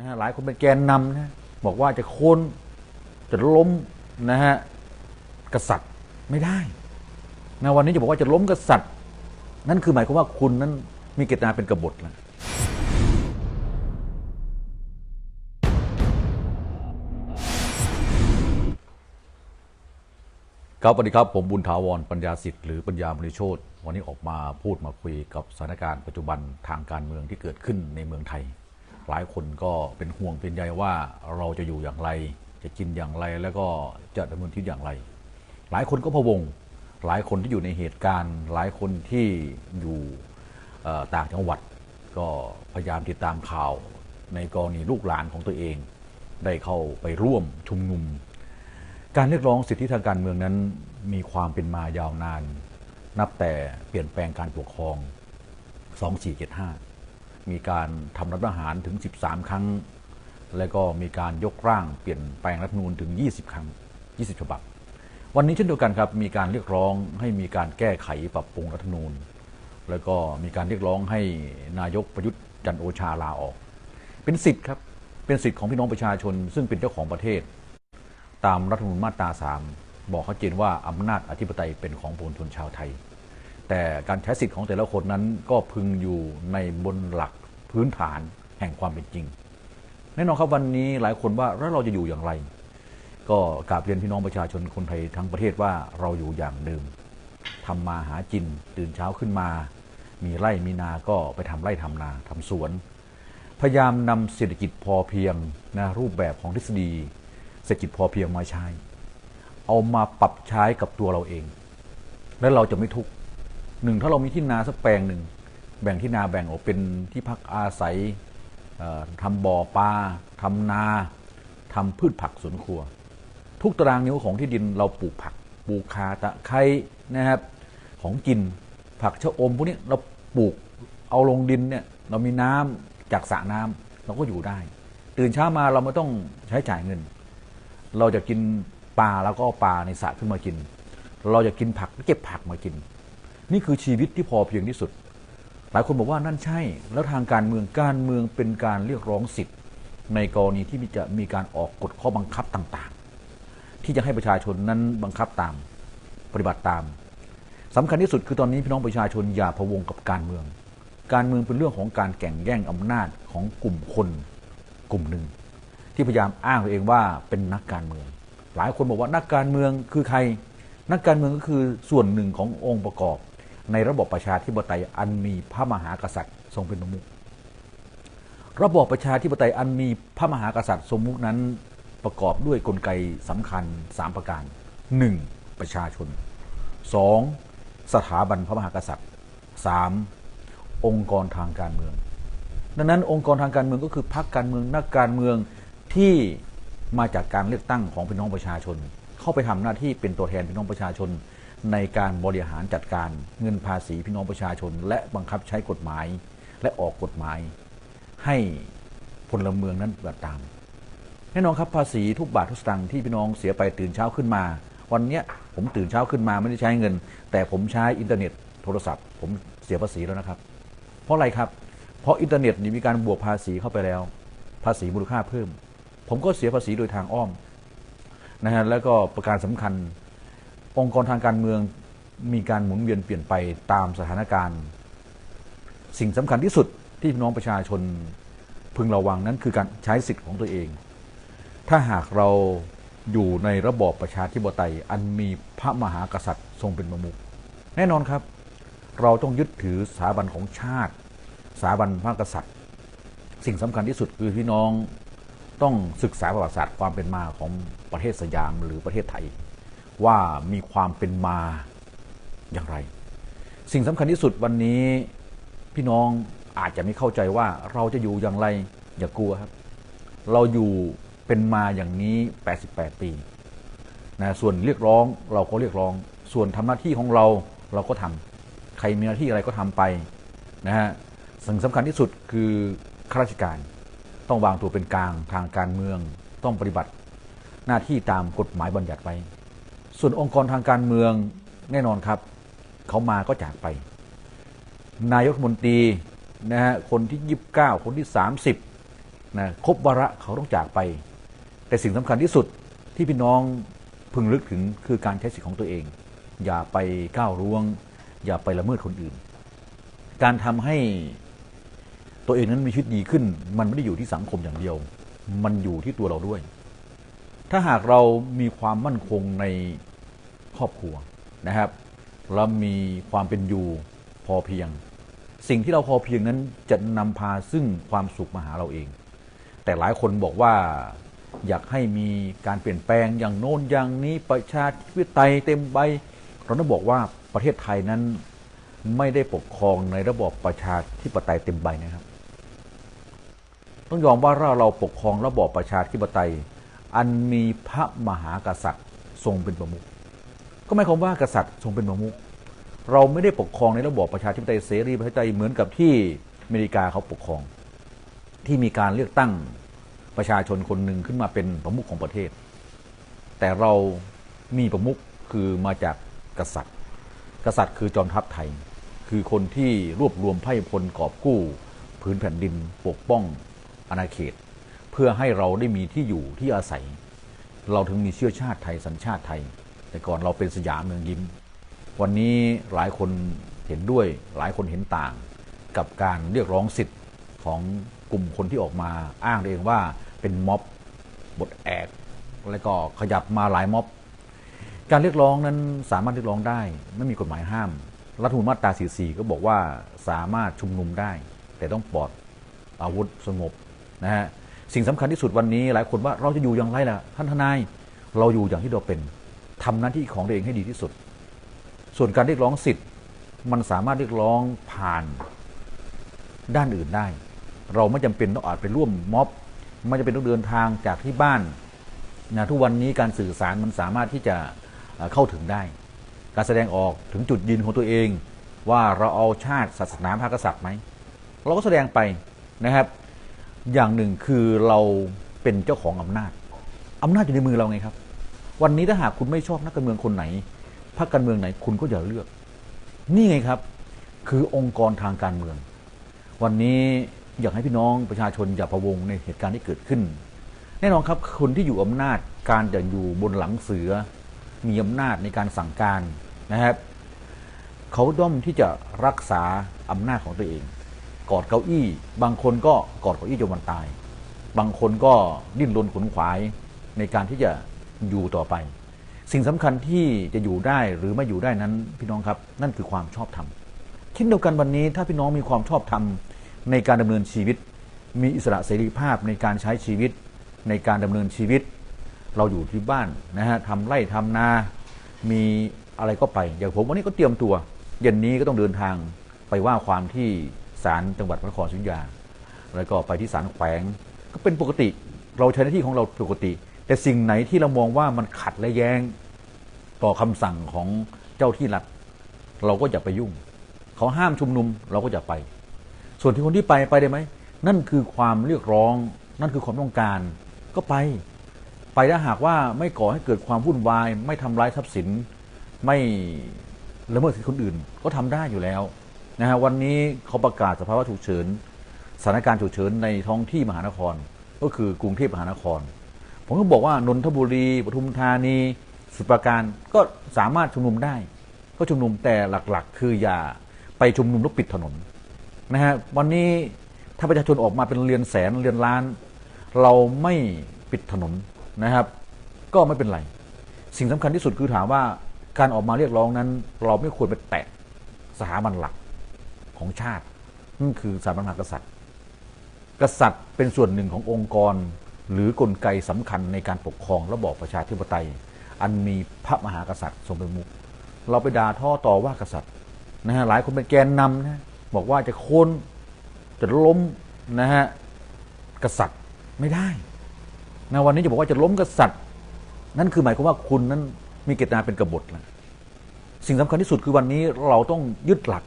นะฮะหลายคนเป็นแกนนำนะบอกว่าจะโค่นจะล้มนะฮะกษัตริย์ไม่ได้นะวันนี้จะบอกว่าจะล้มกษัตริย์ นั่นคือหมายความว่าคุณนั้นมีเจตนาเป็นกบฏแล้วครับสวัสดีครับ ผมบุญถาวรปัญญาสิทธิ์หรือปัญญามณีโชตวันนี้ออกมาพูดมาคุยกับสถานการณ์ปัจจุบันทางการเมืองที่เกิดขึ้นในเมืองไทย หลายคนก็เป็นห่วงเป็นใยว่าเราจะอยู่อย่างไร จะกินอย่างไรแล้วก็จะดำเนินชีวิตอย่างไร หลายคนก็พะวง หลายคนที่อยู่ในเหตุการณ์ หลายคนที่อยู่ต่างจังหวัด ก็พยายามติดตามข่าวในกรณีลูกหลานของตัวเอง ได้เข้าไปร่วมชุมนุม การเรียกร้องสิทธิทางการเมืองนั้นมีความเป็นมายาวนาน นับแต่เปลี่ยนแปลงการปกครอง 2475 มีการทำรัฐประหารถึง 13 ครั้ง และก็มีการยกร่างเปลี่ยนแปลงรัฐนูญถึง 20 ครั้ง 20 ฉบับ วันนี้เช่นเดียวกันครับมีการเรียกร้องให้มีการแก้ไขปรับปรุงรัฐนูญแล้วก็มีการเรียกร้องให้นายกประยุทธ์จันโอชาลาออก เป็นสิทธิ์ครับเป็นสิทธิ์ของพี่น้องประชาชน ซึ่งเป็นเจ้าของประเทศ ตามรัฐธรรมนูญมาตรา 3 บอกชัดเจนว่าอำนาจอธิปไตยเป็นของปวงชนชาวไทย แต่การใช้สิทธิ์ของแต่ละคนนั้นก็พึงอยู่ในบนหลักพื้นฐานแห่งความเป็นจริง แน่นอนครับวันนี้หลายคนว่าแล้วเราจะอยู่อย่างไร ก็กราบเรียนพี่น้องประชาชนคนไทยทั้งประเทศว่าเราอยู่อย่างเดิมทำมาหากินตื่นเช้าขึ้นมา มีไร่มีนาก็ไปทำไร่ทำนาทำสวน พยายามนำเศรษฐกิจพอเพียงนะรูปแบบของทฤษฎี เศรษฐกิจพอเพียงมาใช้ เอามาปรับใช้กับตัวเราเอง แล้วเราจะไม่ทุกข์ หนึ่งถ้าเรามีที่นาสักแปลงหนึ่งแบ่งที่นาแบ่งออกเป็นที่พักอาศัยเอ่อทำบ่อปลาทำนาทำพืชผักสวนครัว ทุกตารางนิ้วของที่ดินเราปลูกผักปลูกคาตะไคร้นะครับของกินผักชะอมพวกนี้เราปลูกเอาลงดินเนี่ยเรามีน้ำจากสระน้ำเราก็อยู่ได้ ตื่นเช้ามาเราไม่ต้องใช้จ่ายเงิน เราจะกินปลาแล้วก็เอาปลาในสระขึ้นมากิน เราจะกินผักก็เก็บผักมากิน นี่คือชีวิตที่พอเพียงที่สุด หลายคนบอกว่านั่นใช่ แล้วทางการเมืองการเมืองเป็นการเรียกร้องสิทธิ์ ในกรณีที่จะมีการออกกฎข้อบังคับต่างๆ ที่จะให้ประชาชนนั้นบังคับตามปฏิบัติตามสำคัญที่สุดคือตอนนี้พี่น้องประชาชนอย่าพะวงกับการเมือง การเมืองเป็นเรื่องของการแข่งแย่งอำนาจของกลุ่มคนกลุ่มหนึ่ง ที่พยายามอ้างตัวเองว่าเป็นนักการเมือง หลายคนบอกว่านักการเมืองคือใคร นักการเมืองก็คือส่วนหนึ่งขององค์ประกอบ ในระบบประชาธิปไตยอันมีพระมหากษัตริย์ทรงเป็นประมุขระบบประชาธิปไตยอันมีพระมหากษัตริย์ทรงมุขนั้นประกอบด้วยกลไกสำคัญ 3 ประการ 1. ประชาชน 2. สถาบันพระมหากษัตริย์ 3. องค์กรทางการเมือง ดังนั้นองค์กรทางการเมืองก็คือพรรคการเมืองนักการเมืองที่มาจากการเลือกตั้งของพี่น้องประชาชน เข้าไปทำหน้าที่เป็นตัวแทนพี่น้องประชาชน ในการบริหารจัดการเงินภาษีพี่น้องประชาชน และบังคับใช้กฎหมายและออกกฎหมาย ให้พลเมืองนั้นปฏิบัติตาม แน่นอนครับภาษีทุกบาททุกสตางค์ที่พี่น้องเสียไปตื่นเช้าขึ้นมา วันนี้ผมตื่นเช้าขึ้นมาไม่ได้ใช้เงิน แต่ผมใช้อินเทอร์เน็ตโทรศัพท์ ผมเสียภาษีแล้วนะครับ เพราะอะไรครับ เพราะอินเทอร์เน็ตมีการบวกภาษีเข้าไปแล้ว ภาษีมูลค่าเพิ่ม ผมก็เสียภาษีโดยทางอ้อมนะฮะแล้วก็ประการสำคัญ องค์กรทางการเมืองมีการหมุนเวียนเปลี่ยนไปตามสถานการณ์ สิ่งสำคัญที่สุดที่พี่น้องประชาชนพึงระวังนั้นคือการใช้สิทธิ์ของตัวเอง ถ้าหากเราอยู่ในระบอบประชาธิปไตย อันมีพระมหากษัตริย์ทรงเป็นประมุขแน่นอนครับ เราต้องยึดถือสถาบันของชาติสถาบันพระกษัตริย์ สิ่งสำคัญที่สุดคือพี่น้องต้องศึกษาประวัติศาสตร์ความเป็นมาของประเทศสยามหรือประเทศไทย ว่ามีความเป็นมาอย่างไร สิ่งสำคัญที่สุดวันนี้พี่น้องอาจจะไม่เข้าใจว่าเราจะอยู่อย่างไรอย่ากลัวครับ เราอยู่เป็นมาอย่างนี้ 88 ปีนะส่วนเรียกร้องเราก็เรียกร้อง ส่วนทำหน้าที่ของเราเราก็ทำใครมีหน้าที่อะไรก็ทำไปนะฮะสิ่งสำคัญที่สุดคือข้าราชการ ต้องวางตัวเป็นกลางทางการเมืองต้องปฏิบัติ หน้าที่ตามกฎหมายบัญญัติไว้ ส่วนองค์กรทางการเมืองแน่นอนครับ เขามาก็จากไป นายกมนตรีนะฮะคนที่ 29 คนที่ 30นะครบวาระเขาต้องจากไป แต่สิ่งสำคัญที่สุดที่พี่น้องพึงลึกถึงคือการใช้สิทธิของตัวเอง อย่าไปก้าวร่วง อย่าไปละเมิดคนอื่น การทำให้ตัวเองนั้นมีชีวิตดีขึ้น มันไม่ได้อยู่ที่สังคมอย่างเดียว มันอยู่ที่ตัวเราด้วย ถ้าหากเรามีความมั่นคงใน ครอบครัวนะครับเรามีความเป็นอยู่พอเพียง สิ่งที่เราพอเพียงนั้นจะนำพาซึ่งความสุขมาหาเราเอง แต่หลายคนบอกว่าอยากให้มีการเปลี่ยนแปลงอย่างโน้นอย่างนี้ประชาธิปไตยเต็มใบเราต้องบอกว่าประเทศไทยนั้นไม่ได้ปกครองในระบอบประชาธิปไตยเต็มใบนะครับ ต้องยอมว่าเราเราปกครองระบอบประชาธิปไตย อันมีพระมหากษัตริย์ทรงเป็นประมุข ก็หมายความว่ากษัตริย์ทรงเป็นประมุขเราไม่ได้ปกครองในระบอบประชาธิปไตยเสรีประชาธิปไตยเหมือนกับที่อเมริกาเขาปกครอง ที่มีการเลือกตั้งประชาชนคนหนึ่งขึ้นมาเป็นประมุขของประเทศ แต่เรามีประมุขคือมาจากกษัตริย์ กษัตริย์คือจอมทัพไทย คือคนที่รวบรวมไพ่พลกอบกู้พื้นแผ่นดินปกป้องอาณาเขต เพื่อให้เราได้มีที่อยู่ที่อาศัย เราถึงมีเชื้อชาติไทยสัญชาติไทย แต่ก่อนเราเป็นสยามเมืองยิ้ม วันนี้หลายคนเห็นด้วยหลายคนเห็นต่าง กับการเรียกร้องสิทธิ์ของกลุ่มคนที่ออกมาอ้างเองว่าเป็นม็อบบทแอกแล้วก็ขยับมาหลายม็อบ การเรียกร้องนั้นสามารถเรียกร้องได้ ไม่มีกฎหมายห้าม รัฐธรรมนูญมาตรา 44 ก็บอกว่าสามารถชุมนุมได้ แต่ต้องปลอดอาวุธสงบนะฮะสิ่งสำคัญที่สุดวันนี้หลายคนว่าเราจะอยู่อย่างไรล่ะท่านทนายเราอยู่อย่างที่เราเป็น ทำหน้าที่ของตัวเองให้ดีที่สุด ส่วนการเรียกร้องสิทธิ์ มันสามารถเรียกร้องผ่านด้านอื่นได้ เราไม่จำเป็นต้องอาจไปร่วมม็อบ ไม่จำเป็นต้องเดินทางจากที่บ้านนะทุกวันนี้การสื่อสารมันสามารถที่จะเข้าถึงได้ การแสดงออกถึงจุดยืนของตัวเอง ว่าเราเอาชาติศาสนาพระกษัตริย์ไหมเราก็แสดงไปนะครับ อย่างหนึ่งคือเราเป็นเจ้าของอำนาจอำนาจอยู่ในมือเราไงครับ วันนี้ถ้าหากคุณไม่ชอบนักการเมืองคนไหนพรรคการเมืองไหนคุณก็อย่าเลือก นี่ไงครับ คือองค์กรทางการเมือง วันนี้อยากให้พี่น้องประชาชนอย่าพะวงในเหตุการณ์ที่เกิดขึ้น แน่นอนครับคนที่อยู่อำนาจการจะอยู่บนหลังเสือ มีอำนาจในการสั่งการนะครับเขาด้อมที่จะรักษาอำนาจของตัวเอง กอดเก้าอี้ บางคนก็กอดเก้าอี้จนวันตาย บางคนก็ดิ้นรนขนขวายในการที่จะ อยู่ต่อไป สิ่งสำคัญที่จะอยู่ได้หรือไม่อยู่ได้นั้นพี่น้องครับ นั่นคือความชอบธรรมเช่นเดียวกันวันนี้ถ้าพี่น้องมีความชอบธรรมในการดำเนินชีวิต มีอิสระเสรีภาพในการใช้ชีวิตในการดำเนินชีวิต เราอยู่ที่บ้านนะฮะทำไร่ทำนา มีอะไรก็ไป อย่างผมวันนี้ก็เตรียมตัว เย็นนี้ก็ต้องเดินทางไปว่าความที่ศาลจังหวัดพระนครศรีอยุธยา แล้วก็ไปที่ศาลแขวง ก็เป็นปกติ เราใช้หน้าที่ของเราปกติ แต่สิ่งไหนที่เรามองว่ามันขัดและแย้ง ต่อคำสั่งของเจ้าที่รัฐเราก็อย่าไปยุ่ง เขาห้ามชุมนุมเราก็อย่าไป ส่วนที่คนที่ไปไปได้ไหม นั่นคือความเรียกร้อง นั่นคือความต้องการ ก็ไป ไปถ้าหากว่าไม่ก่อให้เกิดความวุ่นวาย ไม่ทำร้ายทรัพย์สิน ไม่ละเมิดสิทธิคนอื่น ก็ทำได้อยู่แล้วนะฮะวันนี้เขาประกาศสภาวะฉุกเฉินสถานการณ์ฉุกเฉินในท้องที่มหานคร ก็คือกรุงเทพมหานคร ผมก็บอกว่านนทบุรีปทุมธานีสมุทรปราการก็สามารถชุมนุมได้ ก็ชุมนุมแต่หลักๆ คืออย่าไปชุมนุมแล้วปิดถนนนะฮะวันนี้ถ้าประชาชนออกมาเป็นเรือนแสนเรือนล้าน เราไม่ปิดถนนนะครับ ก็ไม่เป็นไร สิ่งสำคัญที่สุดคือถามว่าการออกมาเรียกร้องนั้น เราไม่ควรไปแตะสถาบันหลักของชาตินั่นคือสถาบันมหากษัตริย์ กษัตริย์เป็นส่วนหนึ่งขององค์กร หรือกลไกสำคัญในการปกครองระบอบประชาธิปไตย อันมีพระมหากษัตริย์ทรงเป็นมุขเราไปด่าท่อต่อว่ากษัตริย์นะฮะหลายคนเป็นแกนนำนะบอกว่าจะโค่นจะล้มนะฮะกษัตริย์ไม่ได้นะวันนี้จะบอกว่าจะล้มกษัตริย์ นั่นคือหมายความว่าคุณนั้นมีเจตนาเป็นกบฏแล้วสิ่งสำคัญที่สุดคือวันนี้เราต้องยึดหลัก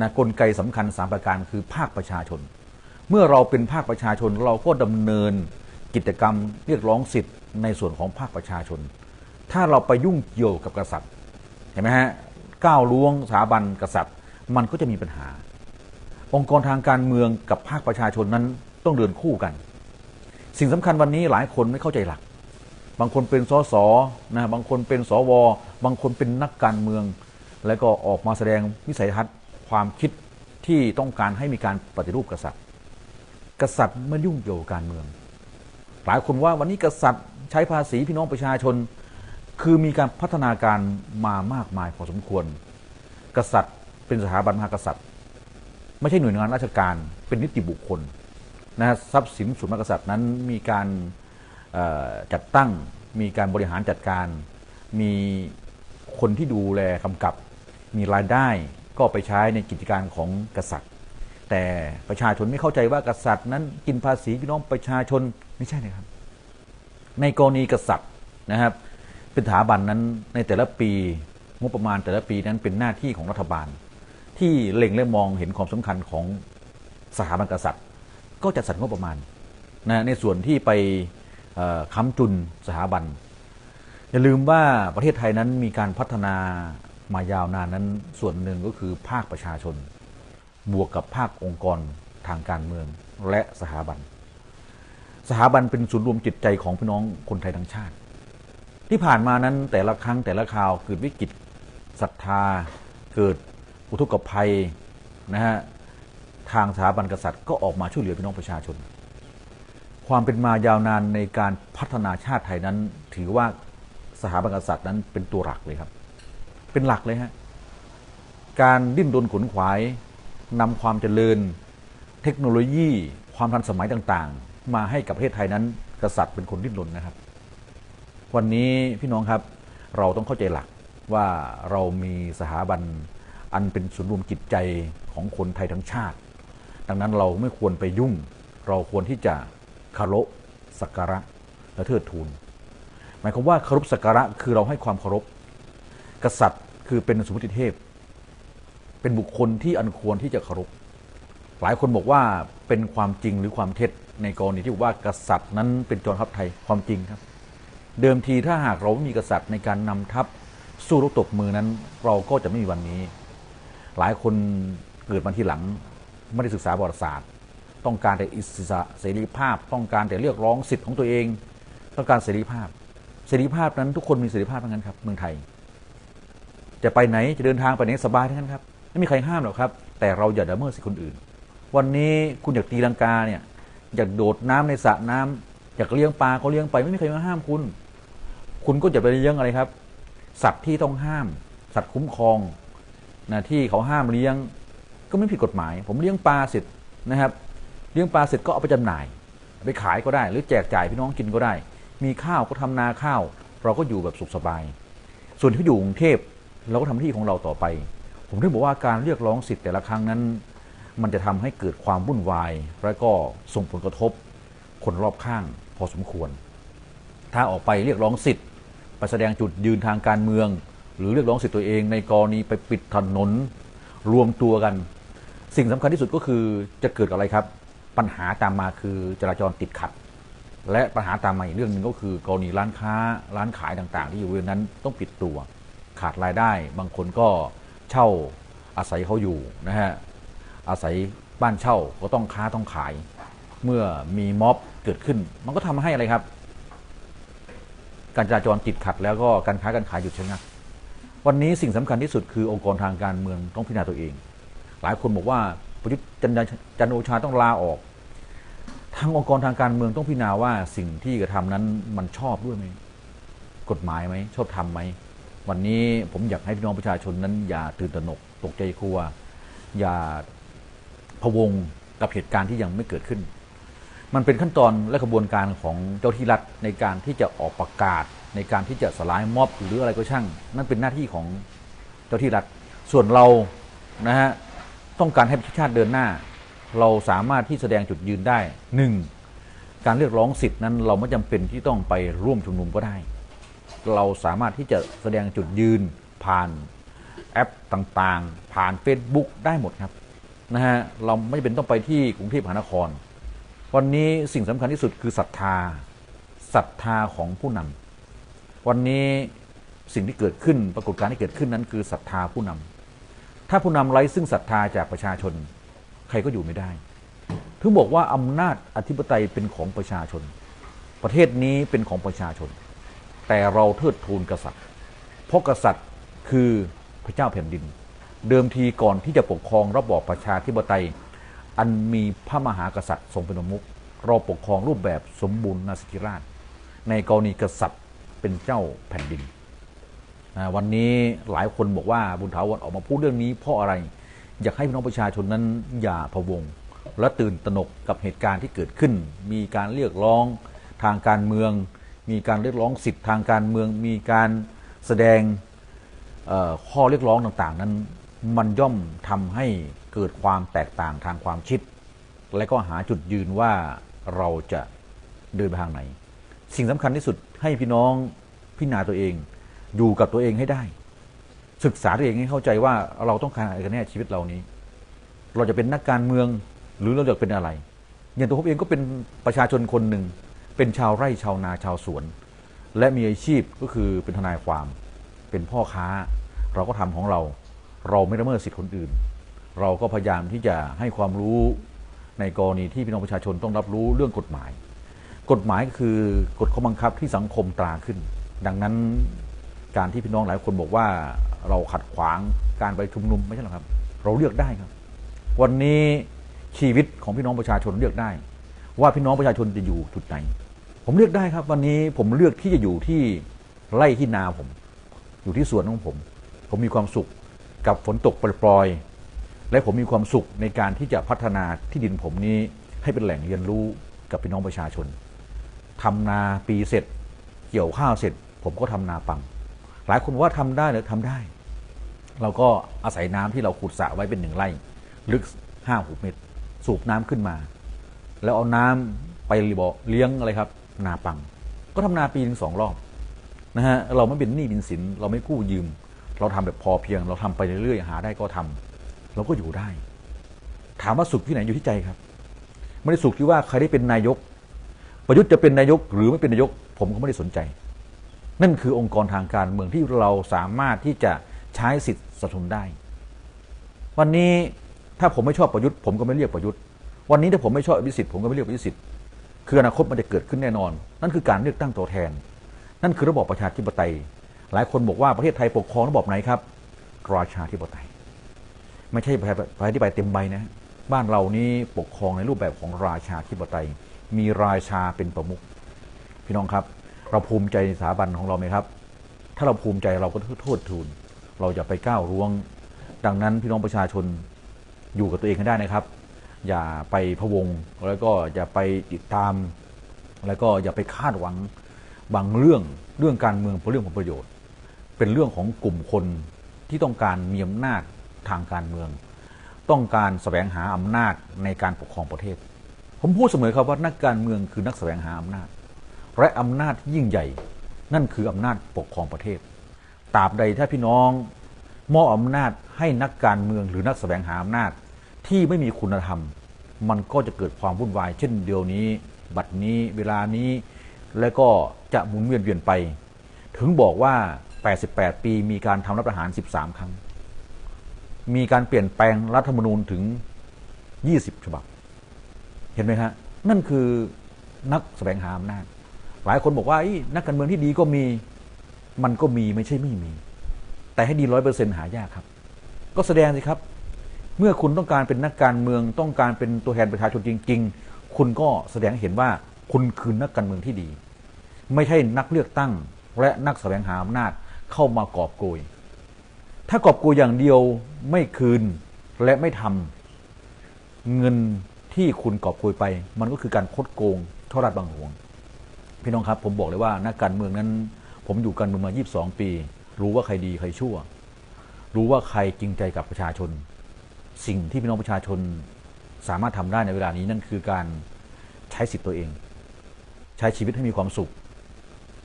นะกลไกสำคัญสามประการคือภาคประชาชน เมื่อเราเป็นภาคประชาชนเราก็ดำเนิน กิจกรรมเรียกร้องสิทธิ์ในส่วนของภาคประชาชน ถ้าเราไปยุ่งเกี่ยวกับกษัตริย์เห็นไหมฮะก้าวล่วงสถาบันกษัตริย์ มันก็จะมีปัญหา องค์กรทางการเมืองกับภาคประชาชนนั้นต้องเดินคู่กัน สิ่งสำคัญวันนี้หลายคนไม่เข้าใจหลัก บางคนเป็นสสนะบางคนเป็นสว บางคนเป็นนักการเมือง แล้วก็ออกมาแสดงวิสัยทัศน์ความคิดที่ต้องการให้มีการปฏิรูปกษัตริย์ กษัตริย์ไม่ยุ่งเกี่ยวกับการเมือง หลายคนว่าวันนี้กษัตริย์ใช้ภาษีพี่น้องประชาชน คือมีการพัฒนาการมามากมายพอสมควร กษัตริย์เป็นสถาบันมหากษัตริย์ ไม่ใช่หน่วยงานราชการเป็นนิติบุคคลนะฮะทรัพย์สินส่วนมหากษัตริย์นั้นมีการจัดตั้งมีการบริหารจัดการ มีคนที่ดูแลกำกับ มีรายได้ก็ไปใช้ในกิจการของกษัตริย์ แต่ประชาชนไม่เข้าใจว่ากษัตริย์นั้นกินภาษีพี่น้องประชาชนไม่ใช่นะครับ ในกรณีกษัตริย์นะครับเป็นสถาบันนั้นในแต่ละปีงบประมาณแต่ละปีนั้นเป็นหน้าที่ของรัฐบาล ที่เล็งและมองเห็นความสำคัญของสถาบันกษัตริย์ ก็จัดสรรงบประมาณนะในส่วนที่ไปค้ำจุนสถาบัน อย่าลืมว่าประเทศไทยนั้นมีการพัฒนามายาวนานนั้นส่วนหนึ่งก็คือภาคประชาชน บวกกับภาคองค์กรทางการเมืองและสถาบัน สถาบันเป็นศูนย์รวมจิตใจของพี่น้องคนไทยทั้งชาติ ที่ผ่านมานั้นแต่ละครั้งแต่ละคราวเกิดวิกฤตศรัทธา เกิดอุทกภัยนะฮะทางสถาบันกษัตริย์ก็ออกมาช่วยเหลือพี่น้องประชาชน ความเป็นมายาวนานในการพัฒนาชาติไทยนั้น ถือว่าสถาบันกษัตริย์นั้นเป็นตัวหลักเลยครับ เป็นหลักเลยฮะการดิ้นรนขนขวาย นำความเจริญ เทคโนโลยี ความทันสมัยต่างๆ มาให้กับประเทศไทยนั้น กษัตริย์เป็นคนดิ้นรนนะครับ วันนี้พี่น้องครับเราต้องเข้าใจหลักว่าเรามีสถาบันอันเป็นศูนย์รวมจิตใจของคนไทยทั้งชาติ ดังนั้นเราไม่ควรไปยุ่ง เราควรที่จะคารพสักการะและเทิดทูน หมายความว่าคารพสักการะคือเราให้ความเคารพ กษัตริย์คือเป็นสมมติเทพ เป็นบุคคลที่อันควรที่จะเคารพหลายคนบอกว่าเป็นความจริงหรือความเท็จในกรณีที่บอกว่ากษัตริย์นั้นเป็นจอมทัพไทยความจริงครับ เดิมทีถ้าหากเราไม่มีกษัตริย์ในการนำทัพสู้รบตบมือนั้น เราก็จะไม่มีวันนี้ หลายคนเกิดมาทีหลังไม่ได้ศึกษาประวัติศาสตร์ ต้องการแต่อิสระเสรีภาพ ต้องการแต่เรียกร้องสิทธิ์ของตัวเอง ต้องการเสรีภาพ เสรีภาพนั้นทุกคนมีเสรีภาพทั้งนั้นครับเมืองไทย จะไปไหนจะเดินทางไปไหนสบายทั้งนั้นครับ ไม่มีใครห้ามหรอกครับ แต่เราอย่าละเมิดสิทธิคนอื่น วันนี้คุณอยากตีลังกาเนี่ยอยากโดดน้ำในสระน้ำอยากเลี้ยงปลาก็เลี้ยงไปไม่มีใครมาห้ามคุณ คุณก็จะไปเลี้ยงอะไรครับ สัตว์ที่ต้องห้าม สัตว์คุ้มครองนะที่เขาห้ามเลี้ยง ก็ไม่ผิดกฎหมาย ผมเลี้ยงปลาเสร็จนะครับ เลี้ยงปลาเสร็จก็เอาไปจำหน่าย ไปขายก็ได้ หรือแจกจ่ายพี่น้องกินก็ได้ มีข้าวก็ทำนาข้าว เราก็อยู่แบบสุขสบาย ส่วนที่อยู่กรุงเทพเราก็ทำหน้าที่ของเราต่อไป ผมถึงบอกว่าการเรียกร้องสิทธิ์แต่ละครั้งนั้น มันจะทำให้เกิดความวุ่นวาย และก็ส่งผลกระทบ คนรอบข้างพอสมควร ถ้าออกไปเรียกร้องสิทธิ์ไปแสดงจุดยืนทางการเมือง หรือเรียกร้องสิทธิ์ตัวเอง ในกรณีไปปิดถนน รวมตัวกัน สิ่งสำคัญที่สุดก็คือจะเกิดอะไรครับ ปัญหาตามมาคือจราจรติดขัด และปัญหาตามมาอีกเรื่องหนึ่งก็คือ กรณีร้านค้าร้านขายต่าง ๆ ที่อยู่บริเวณนั้นต้องปิดตัว ขาดรายได้ บางคนก็ เช่าอาศัยเขาอยู่นะฮะอาศัยบ้านเช่าก็ต้องค้าต้องขาย เมื่อมีม็อบเกิดขึ้น มันก็ทำให้อะไรครับ การจราจรติดขัดแล้วก็การค้าการขายหยุดชะงักวันนี้สิ่งสำคัญที่สุดคือองค์กรทางการเมืองต้องพิจารณาตัวเอง หลายคนบอกว่าประยุทธ์จันโอชาต้องลาออกทางองค์กรทางการเมืองต้องพิจารณาว่าสิ่งที่กระทำนั้นมันชอบด้วยไหมกฎหมายไหมชอบทำไหม วันนี้ผมอยากให้พี่น้องประชาชนนั้น อย่าตื่นตระหนกตกใจกลัว อย่าพะวงกับเหตุการณ์ที่ยังไม่เกิดขึ้น มันเป็นขั้นตอนและกระบวนการของเจ้าที่รัฐในการที่จะออกประกาศ ในการที่จะสลายม็อบหรืออะไรก็ช่าง นั่นเป็นหน้าที่ของเจ้าที่รัฐ ส่วนเรานะฮะต้องการให้ประเทศชาติเดินหน้า เราสามารถที่แสดงจุดยืนได้หนึ่งการเรียกร้องสิทธินั้นเราไม่จำเป็นที่ต้องไปร่วมชุมนุมก็ได้ เราสามารถที่จะแสดงจุดยืนผ่านแอปต่างๆ ผ่าน Facebook ได้หมดครับนะฮะเราไม่จำเป็นต้องไปที่กรุงเทพมหานคร วันนี้สิ่งสำคัญที่สุดคือศรัทธาศรัทธาของผู้นำวันนี้สิ่งที่เกิดขึ้นปรากฏการณ์ที่เกิดขึ้นนั้นคือศรัทธาผู้นำถ้าผู้นำไร้ซึ่งศรัทธาจากประชาชน ใครก็อยู่ไม่ได้ถึงบอกว่าอำนาจอธิปไตยเป็นของประชาชน ประเทศนี้เป็นของประชาชน แต่เราเทิดทูนกษัตริย์ เพราะกษัตริย์คือพระเจ้าแผ่นดิน เดิมทีก่อนที่จะปกครองระบอบประชาธิปไตย อันมีพระมหากษัตริย์ทรงเป็นประมุขเราปกครองรูปแบบสมบูรณาสิทธิราช ในกรณีกษัตริย์เป็นเจ้าแผ่นดิน วันนี้หลายคนบอกว่าบุญถาวรออกมาพูดเรื่องนี้เพราะอะไร อยากให้พี่น้องประชาชนนั้นอย่าพะวง และตื่นตระหนกกับเหตุการณ์ที่เกิดขึ้น มีการเรียกร้องทางการเมือง มีการเรียกร้องสิทธิทางการเมือง มีการแสดงข้อเรียกร้องต่างๆ นั้นมันย่อมทำให้เกิดความแตกต่างทางความคิด และก็หาจุดยืนว่าเราจะเดินไปทางไหน สิ่งสำคัญที่สุดให้พี่น้องพิจารณาตัวเอง อยู่กับตัวเองให้ได้ ศึกษาตัวเองให้เข้าใจว่าเราต้องการอะไรกันแน่ชีวิตเรานี้ เราจะเป็นนักการเมืองหรือเราจะเป็นอะไร อย่างตัวผมเองก็เป็นประชาชนคนหนึ่ง เป็นชาวไร่ชาวนาชาวสวน และมีอาชีพก็คือเป็นทนายความ เป็นพ่อค้า เราก็ทำของเรา เราไม่ละเมิดสิทธิคนอื่น เราก็พยายามที่จะให้ความรู้ในกรณีที่พี่น้องประชาชนต้องรับรู้เรื่องกฎหมาย กฎหมายก็คือกฎข้อบังคับที่สังคมตราขึ้น ดังนั้นการที่พี่น้องหลายคนบอกว่าเราขัดขวางการไปชุมนุมไม่ใช่หรอครับ เราเลือกได้ครับ วันนี้ชีวิตของพี่น้องประชาชนเลือกได้ ว่าพี่น้องประชาชนจะอยู่จุดไหน ผมเลือกได้ครับ วันนี้ผมเลือกที่จะอยู่ที่ไร่ที่นาผม อยู่ที่สวนของผม ผมมีความสุขกับฝนตกปล่อยๆและผมมีความสุขในการที่จะพัฒนาที่ดินผมนี้ให้เป็นแหล่งเรียนรู้กับพี่น้องประชาชนทำนาปีเสร็จ เกี่ยวข้าวเสร็จ ผมก็ทำนาปัง หลายคนว่าทำได้หรือทำได้ เราก็อาศัยน้ำที่เราขุดสระไว้เป็นหนึ่งไร่ ลึกห้าหกเมตร สูบน้ำขึ้นมา แล้วเอาน้ำไปบ่อเลี้ยงอะไรครับ นาปัง ก็ทำนาปีถึงสองรอบนะฮะเราไม่เป็นหนี้เป็นสิน เราไม่กู้ยืม เราทำแบบพอเพียง เราทำไปเรื่อยๆหาได้ก็ทำเราก็อยู่ได้ ถามว่าสุขที่ไหนอยู่ที่ใจครับไม่ได้สุขที่ว่าใครได้เป็นนายก ประยุทธ์จะเป็นนายกหรือไม่เป็นนายก ผมก็ไม่ได้สนใจ นั่นคือองค์กรทางการเมืองที่เราสามารถที่จะใช้สิทธิ์สนับสนุนได้ วันนี้ถ้าผมไม่ชอบประยุทธ์ผมก็ไม่เรียกประยุทธ์วันนี้ถ้าผมไม่ชอบอภิสิทธิ์ผมก็ไม่เรียกอภิสิทธิ์ คืออนาคตมันจะเกิดขึ้นแน่นอน นั่นคือการเลือกตั้งตัวแทน นั่นคือระบอบประชาธิปไตย หลายคนบอกว่าประเทศไทยปกครองระบอบไหนครับราชาธิปไตย ไม่ใช่ประชาธิปไตยเต็มใบนะ บ้านเรานี้ปกครองในรูปแบบของราชาธิปไตย มีราชาเป็นประมุขพี่น้องครับ เราภูมิใจในสถาบันของเราไหมครับ ถ้าเราภูมิใจเราก็โทษทูลเราจะไปก้าวร่วง ดังนั้นพี่น้องประชาชนอยู่กับตัวเองให้ได้นะครับ อย่าไปพะวง แล้วก็อย่าไปติดตาม แล้วก็อย่าไปคาดหวังบางเรื่องเรื่องการเมืองเป็นเรื่องของประโยชน์ เป็นเรื่องของกลุ่มคนที่ต้องการมีอำนาจทางการเมือง ต้องการแสวงหาอำนาจในการปกครองประเทศ ผมพูดเสมอครับว่านักการเมืองคือนักแสวงหาอำนาจ และอำนาจยิ่งใหญ่ นั่นคืออำนาจปกครองประเทศตราบใดถ้าพี่น้องมอบอำนาจให้นักการเมืองหรือนักแสวงหาอำนาจ ที่ไม่มีคุณธรรม มันก็จะเกิดความวุ่นวาย เช่นเดียวนี้ บัดนี้เวลานี้ และก็จะหมุนเวียนเวียนไป ถึงบอกว่า 88 ปีมีการทำรัฐประหาร 13 ครั้ง มีการเปลี่ยนแปลงรัฐธรรมนูญถึง 20 ฉบับ เห็นไหมฮะนั่นคือนักแสวงหาอำนาจหลายคนบอกว่านักการเมืองที่ดีก็มีมันก็มีไม่ใช่ไม่มี แต่ให้ดีร้อยเปอร์เซ็นหายากครับ ก็แสดงสิครับ เมื่อคุณต้องการเป็นนักการเมืองต้องการเป็นตัวแทนประชาชนจริง ๆ คุณก็แสดงเห็นว่าคุณคือนักการเมืองที่ดี ไม่ใช่นักเลือกตั้งและนักแสวงหาอำนาจเข้ามากอบโกย ถ้ากอบโกยอย่างเดียวไม่คืนและไม่ทำเงินที่คุณกอบโกยไป มันก็คือการคดโกงทอดรัดบังหวง พี่น้องครับผมบอกเลยว่านักการเมืองนั้น ผมอยู่การเมืองมา 22 ปี รู้ว่าใครดีใครชั่ว รู้ว่าใครจริงใจกับประชาชน สิ่งที่พี่น้องประชาชนสามารถทำได้ในเวลานี้นั่นคือการใช้สิทธิ์ตัวเอง ใช้ชีวิตให้มีความสุข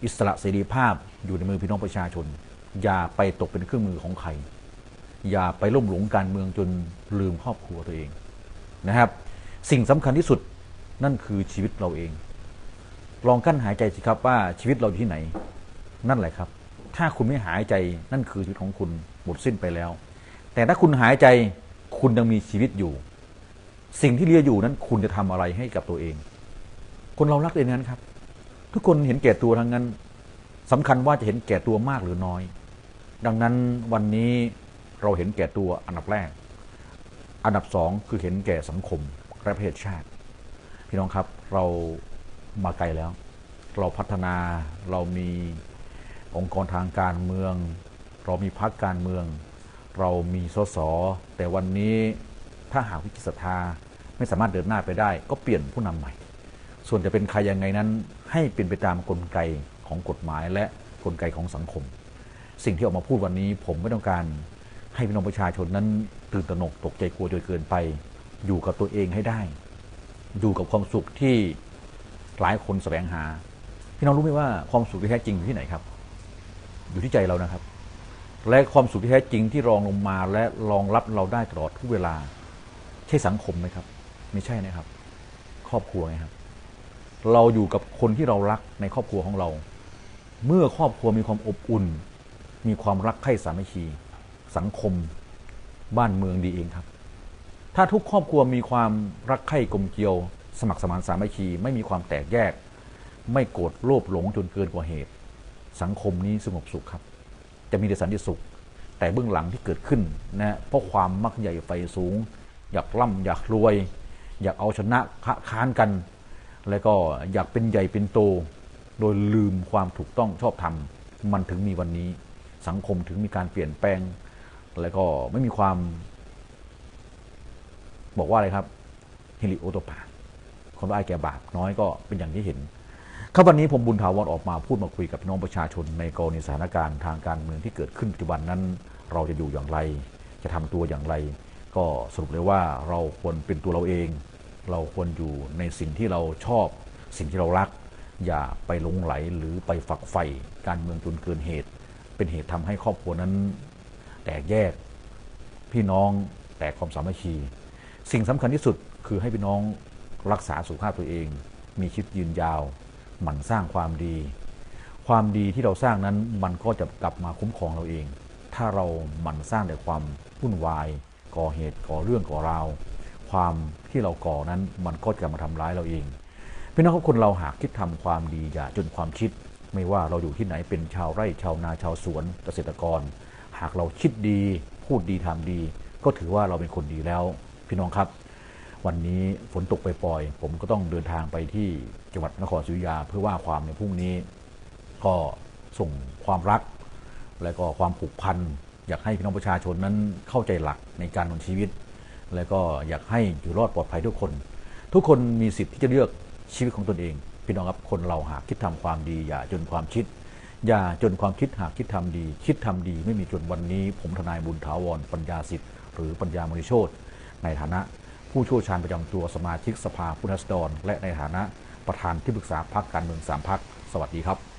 อิสระเสรีภาพอยู่ในมือพี่น้องประชาชน อย่าไปตกเป็นเครื่องมือของใคร อย่าไปล่มหลงการเมืองจนลืมครอบครัวตัวเองนะครับ สิ่งสำคัญที่สุดนั่นคือชีวิตเราเอง ลองกั้นหายใจสิครับว่าชีวิตเราอยู่ที่ไหน นั่นแหละครับ ถ้าคุณไม่หายใจนั่นคือชีวิตของคุณหมดสิ้นไปแล้ว แต่ถ้าคุณหายใจ คุณยังมีชีวิตอยู่ สิ่งที่เหลืออยู่นั้น คุณจะทำอะไรให้กับตัวเอง คนเรารักเองนั้นครับ ทุกคนเห็นแก่ตัวทั้งนั้นสำคัญว่าจะเห็นแก่ตัวมากหรือน้อย ดังนั้นวันนี้เราเห็นแก่ตัวอันดับแรก อันดับสองคือเห็นแก่สังคมและประเทศชาติ พี่น้องครับเรามาไกลแล้ว เราพัฒนาเรามีองค์กรทางการเมือง เรามีพรรคการเมือง เรามีสส แต่วันนี้ถ้าหากวิกฤตศรัทธาไม่สามารถเดินหน้าไปได้ ก็เปลี่ยนผู้นำใหม่ ส่วนจะเป็นใครยังไงนั้น ให้เป็นไปตามกลไกของกฎหมายและกลไกของสังคม สิ่งที่ออกมาพูดวันนี้ ผมไม่ต้องการให้พี่น้องประชาชนนั้นตื่นตระหนกตกใจกลัวจนเกินไป อยู่กับตัวเองให้ได้ อยู่กับความสุขที่หลายคนแสวงหา พี่น้องรู้ไหมว่าความสุขที่แท้จริงอยู่ที่ไหนครับ อยู่ที่ใจเรานะครับ และความสุขที่แท้จริงที่รองลงมาและรองรับเราได้ตลอดทุกเวลา ใช่สังคมไหมครับ ไม่ใช่นะครับ ครอบครัวไงครับ เราอยู่กับคนที่เรารักในครอบครัวของเรา เมื่อครอบครัวมีความอบอุ่น มีความรักใคร่สามัคคี สังคม บ้านเมืองดีเองครับ ถ้าทุกครอบครัวมีความรักใคร่กลมเกลียว สมัครสมานสามัคคี ไม่มีความแตกแยก ไม่โกรธโลภหลงจนเกินกว่าเหตุ สังคมนี้สงบสุขครับ จะมีแต่สันติสุข แต่เบื้องหลังที่เกิดขึ้นนะเพราะความมักใหญ่ไฟสูง อยากร่ำอยากรวย อยากเอาชนะค้านกัน แล้วก็อยากเป็นใหญ่เป็นโต โดยลืมความถูกต้องชอบธรรมมันถึงมีวันนี้ สังคมถึงมีการเปลี่ยนแปลง แล้วก็ไม่มีความ บอกว่าอะไรครับฮิริโอโตปาคนร้ายแก่บาปน้อยก็เป็นอย่างที่เห็น ครับวันนี้ผมบุญถาวรออกมาพูดมาคุยกับพี่น้องประชาชนในกรณีสถานการณ์ทางการเมืองที่เกิดขึ้นปัจจุบันนั้น เราจะอยู่อย่างไร จะทำตัวอย่างไร ก็สรุปเลยว่าเราควรเป็นตัวเราเอง เราควรอยู่ในสิ่งที่เราชอบ สิ่งที่เรารัก อย่าไปหลงไหลหรือไปฝักใฝ่การเมืองจนเกินเหตุ เป็นเหตุทำให้ครอบครัวนั้น แตกแยก พี่น้องแตกความสามัคคีสิ่งสำคัญที่สุดคือให้พี่น้องรักษาสุขภาพตัวเอง มีชีวิตยืนยาว หมั่นสร้างความดี ความดีที่เราสร้างนั้นมันก็จะกลับมาคุ้มครองเราเอง ถ้าเราหมั่นสร้างแต่ความวุ่นวาย ก่อเหตุก่อเรื่องก่อราวความที่เราก่อนั้นมันก็จะมาทำร้ายเราเองพี่น้องครับคนเราหากคิดทำความดีอย่าจนความคิด ไม่ว่าเราอยู่ที่ไหนเป็นชาวไร่ชาวนาชาวสวนเกษตรกร หากเราคิดดี พูดดีทำดี ก็ถือว่าเราเป็นคนดีแล้ว พี่น้องครับ วันนี้ฝนตกไปปล่อยๆผมก็ต้องเดินทางไปที่จังหวัดนครศรีอยุธยาเพื่อว่าความในพรุ่งนี้ ก็ส่งความรัก และก็ความผูกพันอยากให้พี่น้องประชาชนนั้นเข้าใจหลักในการดำเนินชีวิต และก็อยากให้อยู่รอดปลอดภัยทุกคน ทุกคนมีสิทธิ์ที่จะเลือกชีวิตของตนเอง พี่น้องครับคนเราหากคิดทำความดี อย่าจนความคิด อย่าจนความคิดหากคิดทำดี คิดทำดี ไม่มีจนวันนี้ ผมทนายบุญถาวรปัญญาสิทธิ์หรือปัญญามณิโชตในฐานะ ผู้ช่วยชาญประจำตัวสมาชิกสภาผู้แทนราษฎรและในฐานะประธานที่ปรึกษาพรรคการเมืองสามพรรคสวัสดีครับ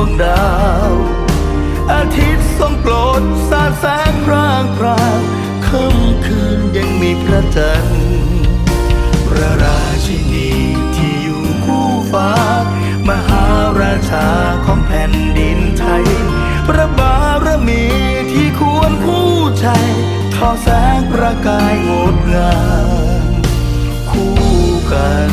วงดาว อาทิตย์ทรงโปรดสาดแสงร่างพรางค่ำคืนยังมีพระจันทร์พระราชินีที่อยู่คู่ฟ้า มหาราชาของแผ่นดินไทย พระบารมีที่ควรคู่ใจทอแสงประกายงดงามคู่กัน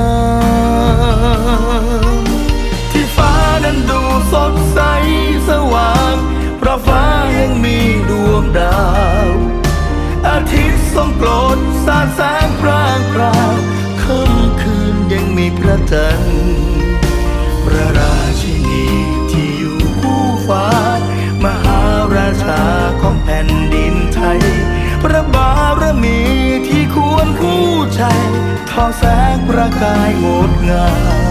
พร่างพราวค่ำคืนยังมีพระจันทร์พระราชินีที่อยู่คู่ฟ้ามหาราชาของแผ่นดินไทย พระบารมีที่ควรคู่ใจทอแสงประกายงดงาม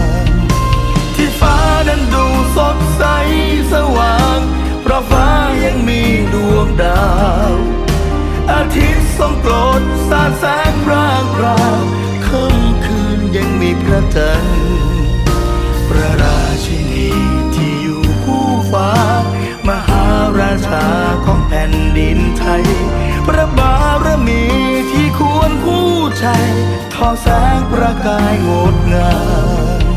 ชัยทอแสงประกายงดงาม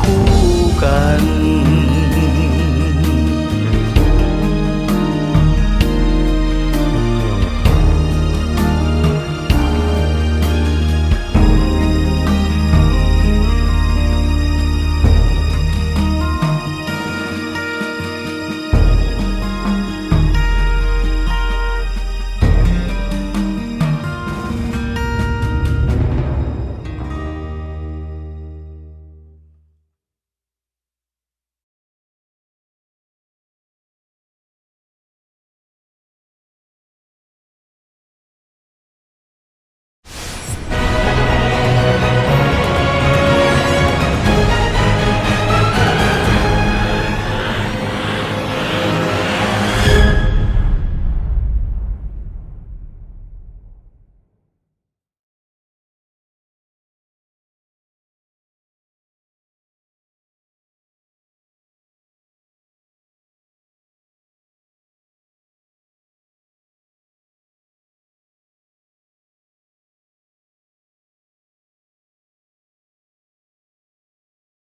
คู่กัน